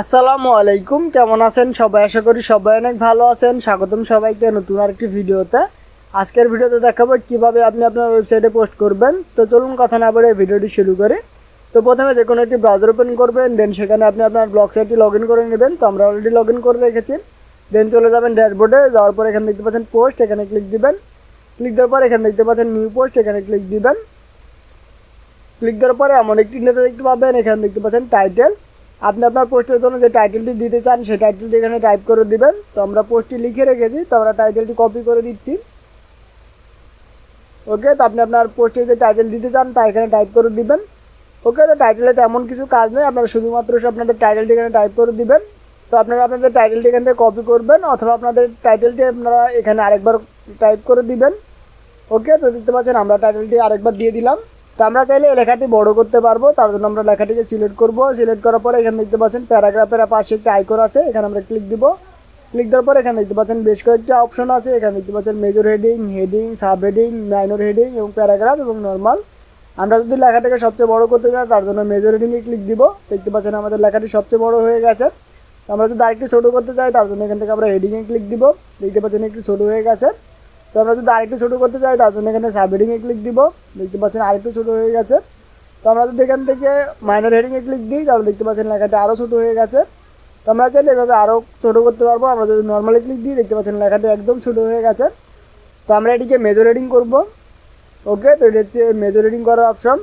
আসসালামু আলাইকুম, কেমন আছেন সবাই? আশা করি সবাই অনেক ভালো আছেন। স্বাগতম সবাইকে নতুন আরেকটি ভিডিওতে। আজকের ভিডিওতে দেখাবো কীভাবে আপনি আপনার ওয়েবসাইটে পোস্ট করবেন। তো চলুন কথা না বলে ভিডিওটি শুরু করি। তো প্রথমে যে কোনো একটি ব্রাউজার ওপেন করবেন দেন সেখানে আপনি আপনার ব্লগ সাইটটি লগ করে নেবেন। তো আমরা অলরেডি লগ করে রেখেছি। দেন চলে যাবেন ড্যাশবোর্ডে যাওয়ার পর এখানে দেখতে পাচ্ছেন পোস্ট এখানে ক্লিক দিবেন। ক্লিক দেওয়ার পর এখানে দেখতে পাচ্ছেন নিউ পোস্ট এখানে ক্লিক দিবেন। ক্লিক দেওয়ার পরে এমন একটি নেতা দেখতে পাবেন, এখানে দেখতে পাচ্ছেন টাইটেল আপনি আপনার পোস্টের জন্য যে টাইটেলটি দিতে চান, সেই টাইটেলটি এখানে টাইপ করে দিবেন। তো আমরা পোস্টটি লিখে রেখেছি, তো আমরা টাইটেলটি কপি করে দিচ্ছি। ওকে তো আপনি আপনার পোস্টে যে টাইটেল দিতে চান, তা এখানে টাইপ করে দিবেন। ওকে তো টাইটেলে তেমন কিছু কাজ নেই, আপনারা শুধুমাত্র আপনাদের টাইটেলটি এখানে টাইপ করে দিবেন। তো আপনারা আপনাদের টাইটেলটি এখান থেকে কপি করবেন, অথবা আপনাদের টাইটেলটি আপনারা এখানে আরেকবার টাইপ করে দিবেন। ওকে তো দেখতে পাচ্ছেন আমরা টাইটেলটি আরেকবার দিয়ে দিলাম। তো আমরা চাইলে এই লেখাটি বড় করতে পারব। তার জন্য আমরা লেখাটিকে সিলেক্ট করব। সিলেক্ট করার পরে এখানে দেখতে পাচ্ছেন প্যারাগ্রাফের পাশে একটি আইকন আছে। এখানে আমরা ক্লিক দিব। ক্লিক দেওয়ার পরে এখানে দেখতে পাচ্ছেন বেশ কয়েকটা অপশন আছে। এখানে দেখতে পাচ্ছেন major heading heading sub heading minor heading এবং প্যারাগ্রাফ এবং নর্মাল আমরা যদি লেখাটাকে সবচেয়ে বড় করতে চাই, তার জন্য মেজর হেডিংয়ে ক্লিক দিব। দেখতে পাচ্ছেন আমাদের লেখাটি সবচেয়ে বড় হয়ে গেছে। আমরা যদি আরেকটু ছোটো করতে চাই, তার জন্য এখান থেকে আমরা হেডিংয়ে ক্লিক দিব। দেখতে পাচ্ছেন একটু ছোটো হয়ে গেছে। তো আমরা যদি আরেকটু ছোটো করতে চাই, তার জন্য এখানে সাব হেডিংয়ে ক্লিক দিব। দেখতে পাচ্ছেন আরেকটু ছোটো হয়ে গেছে। তো আমরা যদি এখান থেকে মাইনর হেডিংয়ে ক্লিক দিই, তাহলে দেখতে পাচ্ছেন লেখাটা আরও ছোটো হয়ে গেছে। তো আমরা চাইলে এভাবে আরও ছোটো করতে পারব। আমরা যদি নর্মালি ক্লিক দিই, দেখতে পাচ্ছেন লেখাটা একদম ছোটো হয়ে গেছে। তো আমরা এটিকে মেজর হেডিং করব। ওকে তো এটা হচ্ছে মেজর হেডিং করার অপশন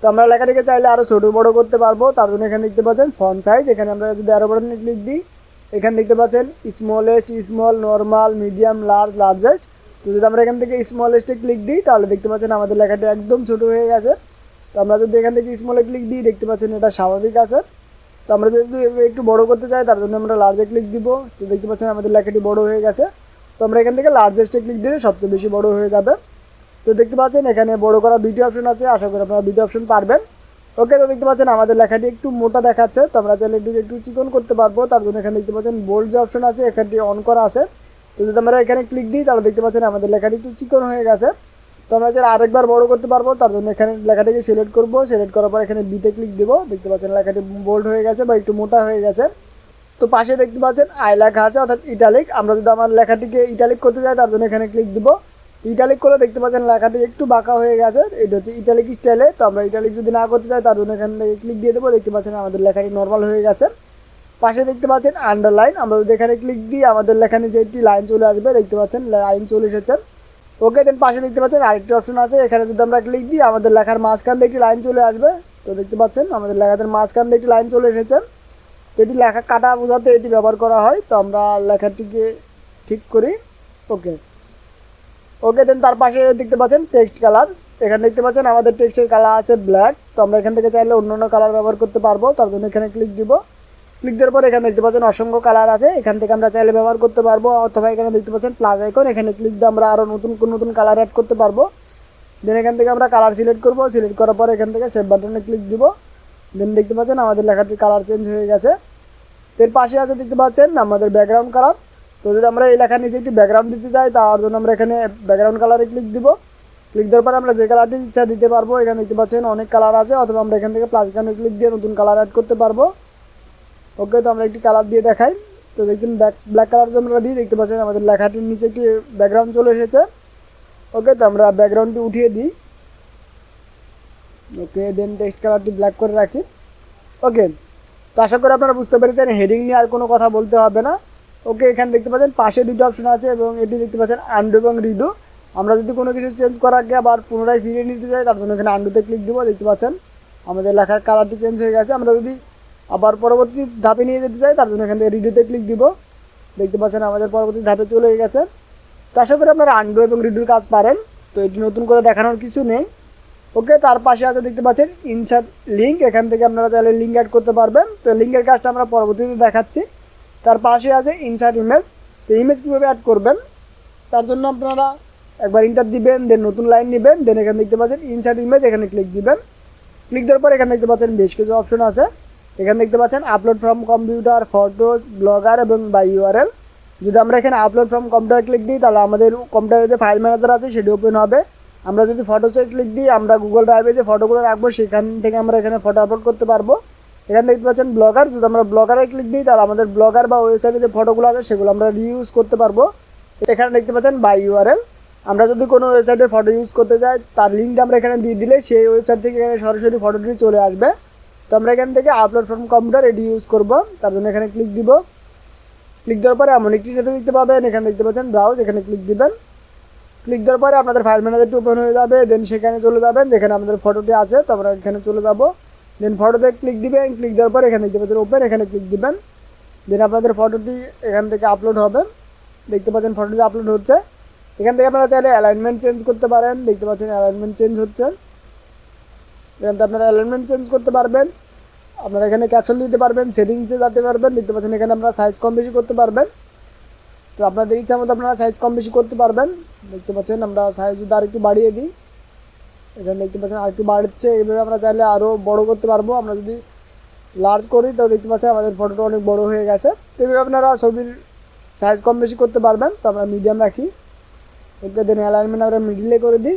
তো আমরা লেখাটিকে চাইলে আরও ছোটো বড়ো করতে পারব। তার জন্য এখানে দেখতে পাচ্ছেন ফন্ট সাইজ এখানে আমরা যদি আরও বড় ক্লিক দিই, এখানে দেখতে পাচ্ছেন smallest small normal medium large largest তো যদি আমরা এখান থেকে স্মলেস্টে ক্লিক দিই, তাহলে দেখতে পাচ্ছেন আমাদের লেখাটা একদম ছোটো হয়ে গেছে। তো আমরা যদি এখান থেকে স্মলে ক্লিক দিই, দেখতে পাচ্ছেন এটা স্বাভাবিক আছে। তো আমরা যদি একটু বড় করতে চাই, তার জন্য আমরা লার্জে ক্লিক দিব। তো দেখতে পাচ্ছেন আমাদের লেখাটি বড় হয়ে গেছে। তো আমরা এখান থেকে লার্জেস্টে ক্লিক দিলে সবচেয়ে বেশি বড় হয়ে যাবে। তো দেখতে পাচ্ছেন এখানে বড় করা দুইটি অপশন আছে, আশা করি আপনারা দুইটি অপশন পারবেন। ওকে, তো দেখতে পাচ্ছেন আমাদের লেখাটি একটু মোটা দেখাচ্ছে। তো আমরা চাইলে একটু চিকন করতে পারব। তার জন্য এখানে দেখতে পাচ্ছেন বোল্ড যে অপশন আছে, এখানটি অন করা আছে। তো যদি আমরা এখানে ক্লিক দিই, তাহলে দেখতে পাচ্ছেন আমাদের লেখাটি একটু চিকন হয়ে গেছে। তো আমরা চাইলে আরেকবার বড় করতে পারব, তার জন্য এখানে লেখাটিকে সিলেক্ট করব। সিলেক্ট করার পর এখানে বিতে ক্লিক দিব। দেখতে পাচ্ছেন লেখাটি বোল্ড হয়ে গেছে বা একটু মোটা হয়ে গেছে। তো পাশে দেখতে পাচ্ছেন আই লেখা আছে, অর্থাৎ ইটালিক আমরা যদি আমার লেখাটিকে ইটালিক করতে চাই তার জন্য এখানে ক্লিক দিব। ইটালিক করে দেখতে পাচ্ছেন লেখাটি একটু বাঁকা হয়ে গেছে। এটা হচ্ছে ইটালিক স্টাইলে তো আমরা ইটালিক যদি না করতে চাই, তার জন্য এখান থেকে ক্লিক দিয়ে দেবো। দেখতে পাচ্ছেন আমাদের লেখাটি নর্মাল হয়ে গেছে। পাশে দেখতে পাচ্ছেন আন্ডারলাইন আমরা যদি এখানে ক্লিক দিই, আমাদের লেখা নিচে একটি লাইন চলে আসবে, দেখতে পাচ্ছেন লাইন চলে এসেছে। ওকে দেন পাশে দেখতে পাচ্ছেন আরেকটি অপশন আছে, এখানে যদি আমরা ক্লিক দিই, আমাদের লেখার মাঝখান দিয়ে একটি লাইন চলে আসবে। তো দেখতে পাচ্ছেন, আমাদের লেখাদের মাঝখান দিয়ে একটি লাইন চলে এসেছে। তো এটি লেখা কাটা বোঝাতে এটি ব্যবহার করা হয়, তো আমরা লেখাটিকে ঠিক করি। ওকে ওকে দেন তার পাশে দেখতে পাচ্ছেন টেক্সট কালার এখানে দেখতে পাচ্ছেন আমাদের টেক্সটের কালার আছে ব্ল্যাক তো আমরা এখান থেকে চাইলে অন্য অন্য কালার ব্যবহার করতে পারব, তার জন্য এখানে ক্লিক দিব। ক্লিক দেওয়ার পর এখানে দেখতে পাচ্ছেন অসংখ্য কালার আছে। এখান থেকে আমরা চাইলে ব্যবহার করতে পারব, অথবা এখানে দেখতে পাচ্ছেন প্লাস আইকন এখানে ক্লিক দিয়ে আমরা আরও নতুন কোন নতুন কালার অ্যাড করতে পারব। দেন এখান থেকে আমরা কালার সিলেক্ট করব সিলেক্ট করার পর এখান থেকে সেভ বাটনে ক্লিক দিব। দেন দেখতে পাচ্ছেন আমাদের লেখাটির কালার চেঞ্জ হয়ে গেছে। এর পাশে আছে দেখতে পাচ্ছেন আমাদের ব্যাকগ্রাউন্ড কালার তো যদি আমরা এই লেখার নিচে একটি ব্যাকগ্রাউন্ড দিতে চাই, তার জন্য আমরা এখানে ব্যাকগ্রাউন্ড কালারে ক্লিক দিব। ক্লিক দেওয়ার পরে আমরা যে কালারটি ইচ্ছা দিতে পারব, এখানে দেখতে পাচ্ছেন অনেক কালার আছে, অথবা আমরা এখান থেকে প্লাস কানে ক্লিক দিয়ে নতুন কালার অ্যাড করতে পারব। ওকে তো আমরা একটি কালার দিয়ে দেখাই। তো দেখছেন ব্ল্যাক ব্ল্যাক কালার আমরা দিই দেখতে পাচ্ছেন, আমাদের লেখাটির নিচে একটি ব্যাকগ্রাউন্ড চলে এসেছে। ওকে তো আমরা ব্যাকগ্রাউন্ডটি উঠিয়ে দিই। ওকে দেন টেক্সট কালারটি ব্ল্যাক করে রাখি। ওকে, তো আশা করি আপনারা বুঝতে পেরেছেন হেডিং নিয়ে আর কোনো কথা বলতে হবে না। ওকে, এখানে দেখতে পাচ্ছেন, পাশে দুটো অপশন আছে এবং এটি দেখতে পাচ্ছেন আন্ডু এবং রিডু আমরা যদি কোনো কিছু চেঞ্জ করার আগে আবার পুনরায় ফিরিয়ে নিতে চাই, তার জন্য এখানে আন্ডুতে ক্লিক দেবো। দেখতে পাচ্ছেন, আমাদের লেখার কালারটি চেঞ্জ হয়ে গেছে। আমরা যদি আবার পরবর্তী ধাপে নিয়ে যেতে চাই, তার জন্য এখান থেকে রিডুতে ক্লিক দিব। দেখতে পাচ্ছেন আমাদের পরবর্তী ধাপে চলে গেছে। তো আশা করি আপনারা আন্ডু এবং রিডুর কাজ পারেন। তো এটি নতুন করে দেখানোর কিছু নেই। ওকে, তার পাশে আছে দেখতে পাচ্ছেন ইনসার্ট লিঙ্ক এখান থেকে আপনারা চাইলে লিঙ্ক অ্যাড করতে পারবেন। তো লিঙ্কের কাজটা আমরা পরবর্তীতে দেখাচ্ছি। তার পাশে আছে ইনসার্ট ইমেজ তো ইমেজ কীভাবে অ্যাড করবেন? তার জন্য আপনারা একবার ইন্টার দিবেন দেন নতুন লাইন নেবেন দেন এখানে দেখতে পাচ্ছেন ইনসার্ট ইমেজ এখানে ক্লিক দিবেন। ক্লিক দেওয়ার পর এখানে দেখতে পাচ্ছেন বেশ কিছু অপশন আছে। এখানে দেখতে পাচ্ছেন upload from computer photos blogger এবং বাই ইউআরএল যদি আমরা এখানে আপলোড ফ্রম কম্পিউটার ক্লিক দিই, তাহলে আমাদের কম্পিউটারে যে ফাইল ম্যানেজার আছে, সেটি ওপেন হবে। আমরা যদি ফটোসে ক্লিক দিই, আমরা গুগল ড্রাইভে যে ফটোগুলো রাখব, সেখান থেকে আমরা এখানে ফটো আপলোড করতে পারব। এখানে দেখতে পাচ্ছেন ব্লগার যদি আমরা ব্লগারে ক্লিক দিই, তাহলে আমাদের ব্লগার বা ওয়েবসাইটে যে ফটোগুলো আছে, সেগুলো আমরা রিউজ করতে পারব। এখানে দেখতে পাচ্ছেন বাই ইউআরএল আমরা যদি কোনো ওয়েবসাইটে ফটো ইউজ করতে যাই তার লিঙ্কটা আমরা এখানে দিয়ে দিলে, সেই ওয়েবসাইট থেকে এখানে সরাসরি ফটোটি চলে আসবে। তো আমরা এখান থেকে আপলোড ফ্রম কম্পিউটার এটি ইউজ করব। তার জন্য এখানে ক্লিক দিব। ক্লিক দেওয়ার পরে এমন একটি সাথে দেখতে পাবেন, এখানে দেখতে পাচ্ছেন ব্রাউজ এখানে ক্লিক দিবেন। ক্লিক দেওয়ার পরে আপনাদের ফাইল ম্যানেজারটি ওপেন হয়ে যাবে দেন সেখানে চলে যাবেন, যেখানে আমাদের ফটোটি আছে, তো আমরা এখানে চলে যাব। দেন ফটোতে ক্লিক দিবেন ক্লিক দেওয়ার পরে এখানে দেখতে পাচ্ছেন ওপেন এখানে ক্লিক দিবেন। দেন আপনাদের ফটোটি এখান থেকে আপলোড হবে। দেখতে পাচ্ছেন ফটোটি আপলোড হচ্ছে। এখান থেকে আপনারা চাইলে অ্যালাইনমেন্ট চেঞ্জ করতে পারেন। দেখতে পাচ্ছেন অ্যালাইনমেন্ট চেঞ্জ হচ্ছে। এখান আপনারা অ্যালাইনমেন্ট চেঞ্জ করতে পারবেন। আপনারা এখানে ক্যাপশন দিতে পারবেন সেটিংসে যেতে পারবেন, দেখতে পাচ্ছেন এখানে আপনারা সাইজ কম বেশি করতে পারবেন। তো আপনাদের ইচ্ছা মতো আপনারা সাইজ কম বেশি করতে পারবেন। দেখতে পাচ্ছেন আমরা সাইজ যদি আরেকটু বাড়িয়ে দিই, এখানে দেখতে পাচ্ছেন আরেকটু বাড়ছে। এইভাবে আমরা চাইলে আরও বড় করতে পারব। আমরা যদি লার্জ করি তো দেখতে পাচ্ছেন আমাদের ফটোটা অনেক বড় হয়ে গেছে। তো এইভাবে আপনারা ছবির সাইজ কম বেশি করতে পারবেন। তো আমরা মিডিয়াম রাখি। ওকে দেন অ্যালাইনমেন্ট আমরা মিডিলে করে দিই।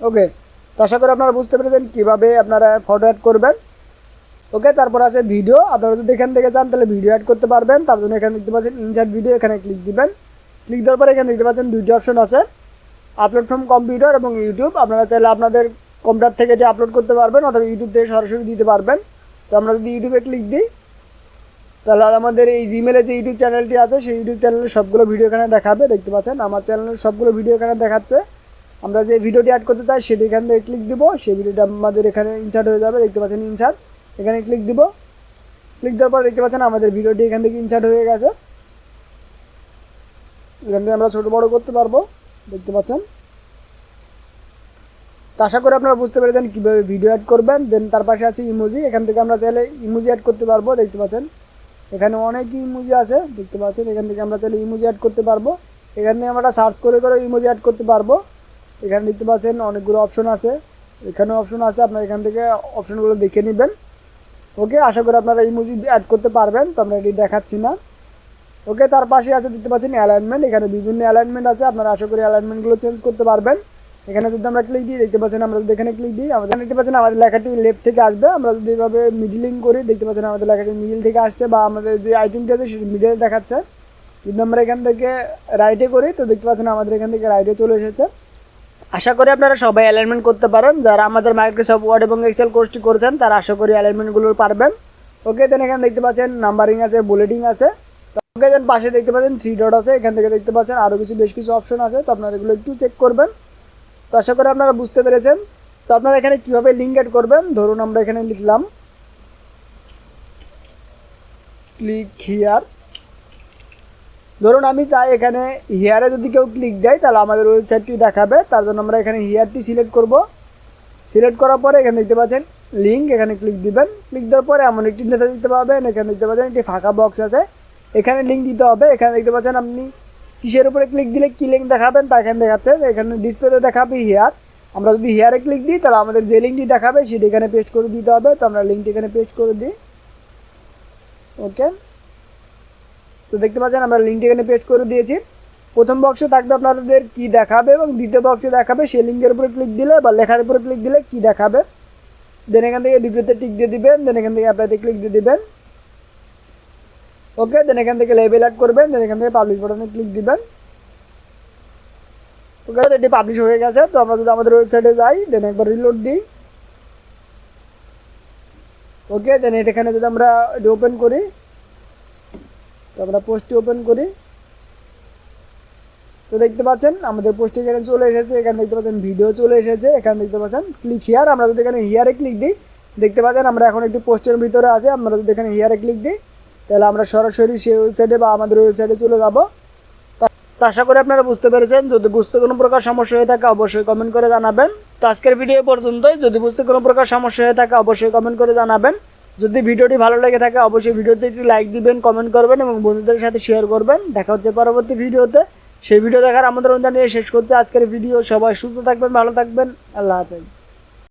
ওকে তো আশা করি আপনারা বুঝতে পেরেছেন কীভাবে আপনারা ফটো অ্যাড করবেন। ওকে তারপর আছে ভিডিও আপনারা যদি এখান থেকে চান, তাহলে ভিডিও অ্যাড করতে পারবেন। তার জন্য এখানে দেখতে পাচ্ছেন ইনসার্ট ভিডিও এখানে ক্লিক দিবেন। ক্লিক দেওয়ার পরে এখানে দেখতে পাচ্ছেন দুইটি অপশন আছে। আপলোড ফ্রম কম্পিউটার এবং ইউটিউব আপনারা চাইলে আপনাদের কম্পিউটার থেকে এটি আপলোড করতে পারবেন অথবা ইউটিউব থেকে সরাসরি দিতে পারবেন। তো আমরা যদি ইউটিউবে ক্লিক দিই, তাহলে আমাদের এই জিমেলে যে ইউটিউব চ্যানেলটি আছে, সেই ইউটিউব চ্যানেলের সবগুলো ভিডিও এখানে দেখাবে। দেখতে পাচ্ছেন, আমার চ্যানেলের সবগুলো ভিডিও এখানে দেখাচ্ছে। আমরা যে ভিডিওটি অ্যাড করতে চাই, সেটি এখান থেকে ক্লিক দিব। সেই ভিডিওটা আমাদের এখানে ইনসার্ট হয়ে যাবে, দেখতে পাচ্ছেন ইনসার্ট এখানে ক্লিক দিব। ক্লিক দেওয়ার পর দেখতে পাচ্ছেন আমাদের ভিডিওটি এখান থেকে ইনসার্ট হয়ে গেছে। এখান থেকে আমরা ছোটো বড়ো করতে পারব, দেখতে পাচ্ছেন। তো আশা করি আপনারা বুঝতে পেরেছেন কীভাবে ভিডিও অ্যাড করবেন। দেন তার পাশে আছে ইমোজি এখান থেকে আমরা চাইলে ইমোজি অ্যাড করতে পারব, দেখতে পাচ্ছেন। এখানে অনেক ইমোজি আছে, দেখতে পাচ্ছেন। এখান থেকে আমরা চাইলে ইমোজি অ্যাড করতে পারব। এখান থেকে আমরা সার্চ করে করে ইমোজি অ্যাড করতে পারব। এখানে দেখতে পাচ্ছেন অনেকগুলো অপশন আছে। এখানে অপশন আছে, আপনারা এখান থেকে অপশনগুলো দেখে নেবেন। ওকে আশা করি আপনারা ইমোজি অ্যাড করতে পারবেন, তো আমরা এটি দেখাচ্ছি না। ওকে তার পাশে আছে দেখতে পাচ্ছেন অ্যালাইনমেন্ট এখানে বিভিন্ন অ্যালাইনমেন্ট আছে, আপনারা আশা করি অ্যালাইনমেন্টগুলো চেঞ্জ করতে পারবেন। এখানে যদি আমরা ক্লিক দিই, দেখতে পাচ্ছেন আমরা যদি এখানে ক্লিক দিই, আমাদের দেখতে পাচ্ছেন আমাদের লেখাটি লেফট থেকে আসবে। আমরা যদি এভাবে মিডিলিং করি, দেখতে পাচ্ছেন আমাদের লেখাটি মিডিল থেকে আসছে বা আমাদের যে আইটেমটি আছে, সেটি মিডিলে দেখাচ্ছে। যদি আমরা এখান থেকে রাইটে করি, তো দেখতে পাচ্ছেন আমাদের এখান থেকে রাইটে চলে এসেছে। আশা করি আপনারা সবাই অ্যালাইনমেন্ট করতে পারেন। যারা আমাদের মাইক্রোসফট ওয়ার্ড এবং এক্সেল কোর্সটি করেছেন, তারা আশা করি অ্যালাইনমেন্টগুলো পারবেন। ওকে দেন এখানে দেখতে পাচ্ছেন নাম্বারিং আছে বুলেটিং আছে। ওকে দেন পাশে দেখতে পাচ্ছেন থ্রি ডট আছে, এখান থেকে দেখতে পাচ্ছেন আরও কিছু, বেশ কিছু অপশন আছে। তো আপনারা এগুলো একটু চেক করবেন। তো আশা করি আপনারা বুঝতে পেরেছেন। তো আপনারা এখানে কীভাবে লিঙ্ক অ্যাড করবেন? ধরুন আমরা এখানে লিখলাম ক্লিক হিয়ার ধরুন আমি চাই এখানে হিয়ারে যদি কেউ ক্লিক দেয়, তাহলে আমাদের ওয়েবসাইটটি দেখাবে। তার জন্য আমরা এখানে হিয়ারটি সিলেক্ট করব। সিলেক্ট করার পরে এখানে দেখতে পাচ্ছেন লিঙ্ক এখানে ক্লিক দিবেন। ক্লিক দেওয়ার পরে এমন একটি নেতা দিতে পারবেন এখানে দেখতে পাচ্ছেন একটি ফাঁকা বক্স আছে। এখানে লিঙ্ক দিতে হবে। এখানে দেখতে পাচ্ছেন আপনি কিসের উপরে ক্লিক দিলে কী লিঙ্ক দেখাবেন তা এখানে দেখাচ্ছে। এখানে ডিসপ্লেতে দেখাবে হেয়ার আমরা যদি হেয়ারে ক্লিক দিই, তাহলে আমাদের যে লিঙ্কটি দেখাবে, সেটি এখানে পেস্ট করে দিতে হবে। তো আমরা লিঙ্কটি এখানে পেস্ট করে দিই। ওকে তো দেখতে পাচ্ছেন, আমরা লিঙ্কটি এখানে পেস্ট করে দিয়েছি। প্রথম বক্সে থাকবে আপনাদের কি দেখাবে এবং দ্বিতীয় বক্সে দেখাবে, সেই লিঙ্কের উপরে ক্লিক দিলে বা লেখার উপরে ক্লিক দিলে কি দেখাবে। দেন এখান থেকে দ্বিতীয়তে টিক দিয়ে দিবেন দেন এখান থেকে অ্যাপ্লাইতে ক্লিক দিয়ে দিবেন। ওকে দেন এখান থেকে লেবেল অ্যাড করবেন দেন এখান থেকে পাবলিশ বাটনে ক্লিক দিবেন। ওকে এটি পাবলিশ হয়ে গেছে, তো আমরা যদি আমাদের ওয়েবসাইটে যাই দেন একবার রিলোড দিই। ওকে দেন এটা এখানে যদি আমরা এটি ওপেন করি তো আমরা পোস্টটি ওপেন করি। তো দেখতে পাচ্ছেন, আমাদের পোস্টটি এখানে চলে এসেছে, এখানে দেখতে পাচ্ছেন ভিডিও চলে এসেছে, এখানে দেখতে পাচ্ছেন ক্লিক হিয়ার আমরা যদি এখানে হিয়ারে ক্লিক দিই, দেখতে পাচ্ছেন আমরা এখন একটি পোস্টের ভিতরে আছি, আমরা যদি এখানে হিয়ারে ক্লিক দিই, তাহলে আমরা সরাসরি সেই ওয়েবসাইটে বা আমাদের ওয়েবসাইটে চলে যাব। তো আশা করি আপনারা বুঝতে পেরেছেন, যদি বুঝতে কোনো প্রকার সমস্যা হয়ে থাকে অবশ্যই কমেন্ট করে জানাবেন। তো আজকের ভিডিও পর্যন্তই, যদি বুঝতে কোনো প্রকার সমস্যা হয়ে থাকে অবশ্যই কমেন্ট করে জানাবেন। যদি ভিডিওটি ভালো লেগে থাকে, অবশ্যই ভিডিওতে একটি লাইক দিবেন কমেন্ট করবেন এবং বন্ধুদের সাথে শেয়ার করবেন। দেখা হচ্ছে পরবর্তী ভিডিওতে। সেই ভিডিও দেখার আমাদের জানিয়ে শেষ করছে আজকের ভিডিও। সবাই সুস্থ থাকবেন, ভালো থাকবেন। আল্লাহ হাফেজ।